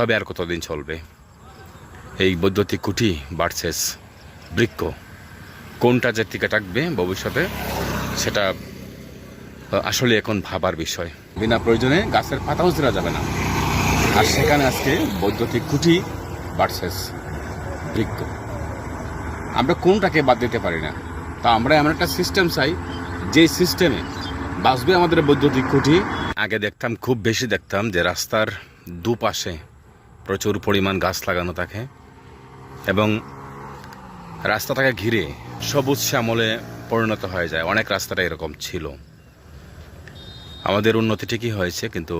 ভাবে আর কতদিন চলবে? এই বৈদ্যুতিক কুঠি ভার্সেস বৃক্ষ, কোনটা যে টিকে থাকবে ভবিষ্যতে, সেটা আসলে এখন ভাবার বিষয়। বিনা প্রয়োজনে গাছের পাতাও ছেঁড়া যাবে না। আর সেখানে আজকে বৈদ্যুতিক কুঠি ভার্সেস বৃক্ষ। আমরা কোনটাকে বাদ দিতে পারি না? তা আমরা এমন একটা সিস্টেম চাই, যে সিস্টেমে বাঁচবে আমাদের বৈদ্যুতিক খুঁটি আগে দেখতাম, খুব বেশি দেখতাম যে রাস্তার দুপাশে প্রচুর পরিমাণ গাছ লাগানো থাকে এবং রাস্তাটাকে ঘিরে, সবুজ শ্যামলে পরিণত হয়ে যায়। অনেক রাস্তাটা এরকম ছিল। আমাদের উন্নতি ঠিকই হয়েছে, কিন্তু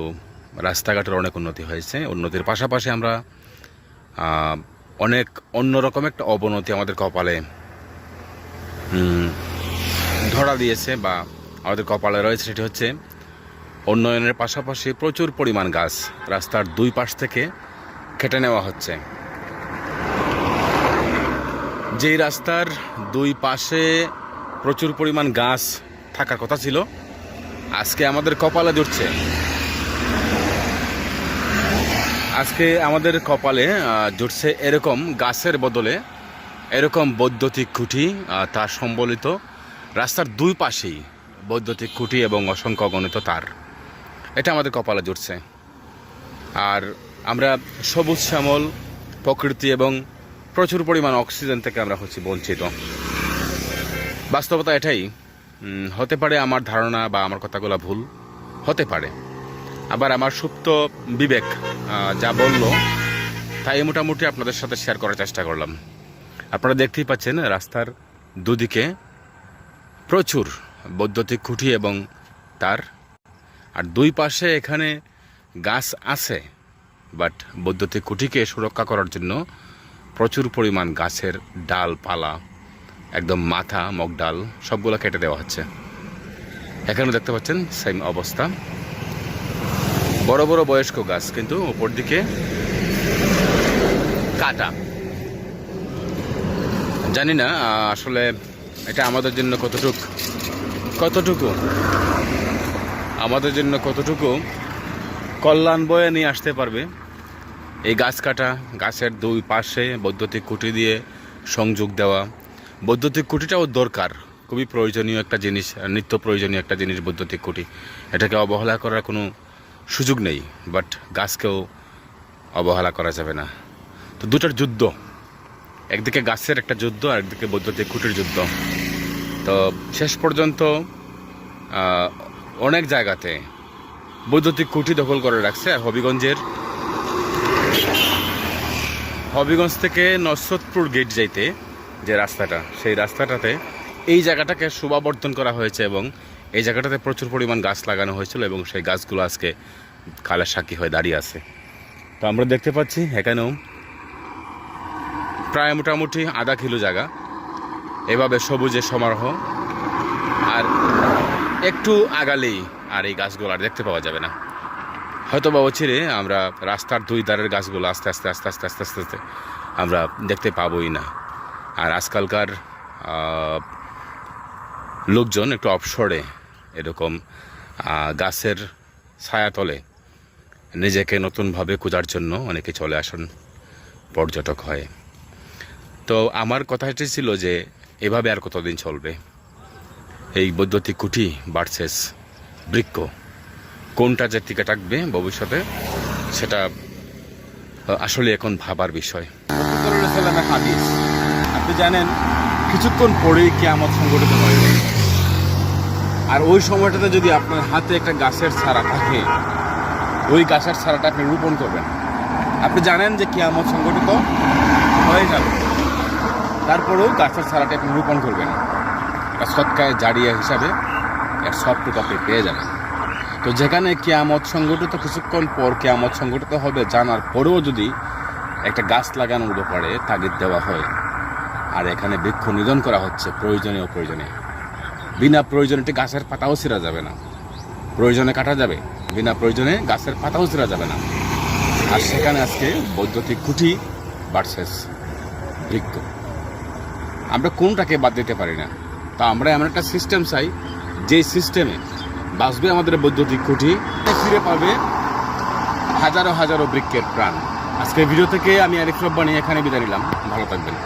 রাস্তাঘাটের অনেক উন্নতি হয়েছে। উন্নতির পাশাপাশি আমরা অনেক অন্যরকম একটা অবনতি আমাদের কপালে ধরা দিয়েছে বা আমাদের কপালে রয়েছে সেটি হচ্ছে, উন্নয়নের পাশাপাশি প্রচুর পরিমাণ গাছ রাস্তার দুই পাশ থেকে কেটে নেওয়া হচ্ছে। যেই রাস্তার দুই পাশে প্রচুর পরিমাণ গাছ থাকার কথা ছিল, আজকে আমাদের কপালে জুটছে আজকে আমাদের কপালে জুটছে এরকম গাছের বদলে এরকম বৈদ্যুতিক খুঁটি তার সম্বলিত রাস্তার দুই পাশেই বৈদ্যুতিক খুঁটি এবং অসংখ্য গণিত তার। এটা আমাদের কপালে জুটছে আর আমরা সবুজ শ্যামল, প্রকৃতি এবং প্রচুর পরিমাণ অক্সিজেন থেকে আমরা হচ্ছি বঞ্চিত। বাস্তবতা এটাই হতে পারে আমার ধারণা বা আমার কথাগুলো ভুল, হতে পারে। আবার আমার সুপ্ত বিবেক যা বলল, তাই মোটামুটি আপনাদের সাথে শেয়ার করার চেষ্টা করলাম। আপনারা দেখতেই পাচ্ছেন রাস্তার দুদিকে প্রচুর বৈদ্যুতিক খুঁটি এবং তার, আর দুই পাশে এখানে গাছ আছে। বাট বৈদ্যুতিক খুঁটিকে সুরক্ষা করার জন্য প্রচুর পরিমাণ গাছের ডাল, পালা, একদম মাথা, মগ ডাল সবগুলো কেটে দেওয়া হচ্ছে। এখানে দেখতে পাচ্ছেন সেম অবস্থা। বড় বড় বয়স্ক গাছ, কিন্তু উপর দিকে কাটা। জানি না আসলে এটা আমাদের জন্য কতটুক কতটুকু? আমাদের জন্য কতটুকু কল্যাণ বয়ে নিয়ে আসতে পারবে। এই গাছ কাটা, গাছের দুই পাশে বৈদ্যুতিক খুঁটি দিয়ে সংযোগ দেওয়া। বৈদ্যুতিক খুঁটিটাও দরকার, খুবই প্রয়োজনীয় একটা জিনিস নিত্য প্রয়োজনীয় একটা জিনিস বৈদ্যুতিক খুঁটি। এটাকে অবহেলা করার কোনো সুযোগ নেই, বাট গাছকেও অবহেলা করা যাবে না। তো দুটার যুদ্ধ, একদিকে গাছের একটা যুদ্ধ, আর একদিকে বৈদ্যুতিক খুঁটির যুদ্ধ। তো শেষ পর্যন্ত অনেক জায়গাতে বৈদ্যুতিক খুঁটি দখল করে রাখছে আর হবিগঞ্জের হবিগঞ্জ থেকে নসরতপুর গেট যাইতে যে রাস্তাটা, সেই রাস্তাটাতে এই জায়গাটাকে শোভাবর্ধন করা হয়েছে এবং এই জায়গাটাতে প্রচুর পরিমাণ গাছ লাগানো হয়েছিল এবং সেই গাছগুলো আজকে কালের সাক্ষী হয়ে দাঁড়িয়ে আছে। তো আমরা দেখতে পাচ্ছি এখানেও প্রায় মোটামুটি আধা কিলো জায়গা। এভাবে সবুজের সমারোহ আর একটু আগালেই আর এই গাছগুলো আর দেখতে পাওয়া যাবে না। হয়তো বা অচিরে আমরা রাস্তার দুই ধারের গাছগুলো আস্তে আস্তে আস্তে আস্তে আস্তে আস্তে আস্তে আমরা দেখতে পাবোই না। আর আজকালকার লোকজন একটু অবসরে এরকম গাছের ছায়াতলে নিজেকে নতুনভাবে খোঁজার জন্য অনেকে চলে আসেন, পর্যটক হয়। তো আমার কথা এটাই ছিল যে, এভাবে আর কতদিন চলবে? এই বৈদ্যুতিক কুঠি ভার্সেস বৃক্ষ। কোনটা যে টিকে থাকবে ভবিষ্যতে, সেটা আসলে এখন ভাবার বিষয়। আপনি জানেন, কিছুক্ষণ পরেই কেয়ামত সংগঠিত হয়ে আর ওই সময়টাতে যদি আপনার হাতে একটা গাছের ছাড়া থাকে, ওই গাছের ছাড়াটা আপনি রোপণ করবেন। আপনি জানেন যে কেয়ামত সংগঠিত হয়ে যাবে। তারপরেও গাছের ছাড়াটা আপনি রোপণ করবেন। সৎকায় জারিয়া হিসাবে এর সবটুকু আপনি পেয়ে যাবেন। তো যেখানে কেয়ামত সংগঠিত কিছুক্ষণ পর কেয়ামত সংগঠিত হবে জানার পরেও যদি একটা গাছ লাগানোর ব্যাপারে তাগিদ দেওয়া হয়, আর এখানে বৃক্ষ নিধন করা হচ্ছে প্রয়োজনে অপ্রয়োজনে বিনা প্রয়োজনে একটি গাছের পাতাও ছিঁড়া যাবে না। প্রয়োজনে কাটা যাবে, বিনা প্রয়োজনে গাছের পাতাও ছিঁড়া যাবে না। আর সেখানে আজকে বৈদ্যুতিক খুঁটি ভার্সেস বৃক্ষ। আমরা কোনটাকে বাদ দিতে পারি না? তা আমরা এমন একটা সিস্টেম চাই, যে সিস্টেমে বাঁচবে আমাদের বৈদ্যুতিক খুঁটি। ফিরে পাবে হাজারো হাজারো বৃক্ষের প্রাণ। আজকের ভিডিও থেকে আমি আরিফ রব্বানি এখানে বিদায় নিলাম। ভালো থাকবেন।